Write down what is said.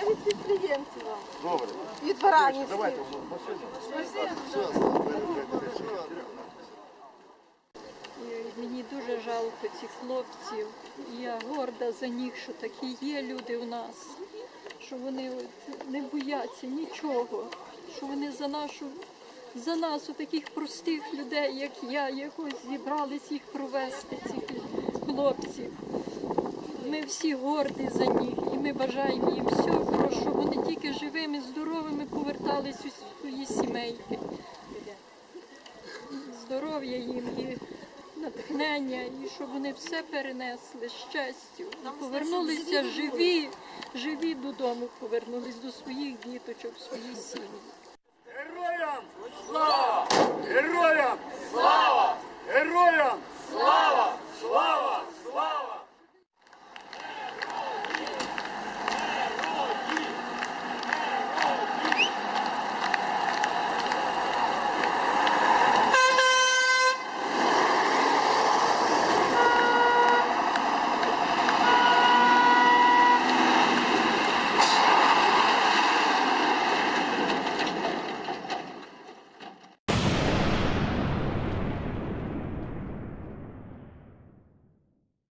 Це від підприємців. Добре. Від. Давайте в. І Мені дуже жалко цих хлопців. Я горда за них, що такі є люди у нас, що вони от не бояться нічого, що вони за нашу, за нас, у таких простих людей, як я, якось зібрались їх провести, цих хлопців. Ми всі горді за них ми бажаємо їм всього, щоб вони тільки живими, здоровими повертались у свої сімейки здоров'я їм і натхнення, і щоб вони все перенесли з щастю. Повернулися живі, живі додому, повернулись до своїх діточок, своїх свої сім'ї.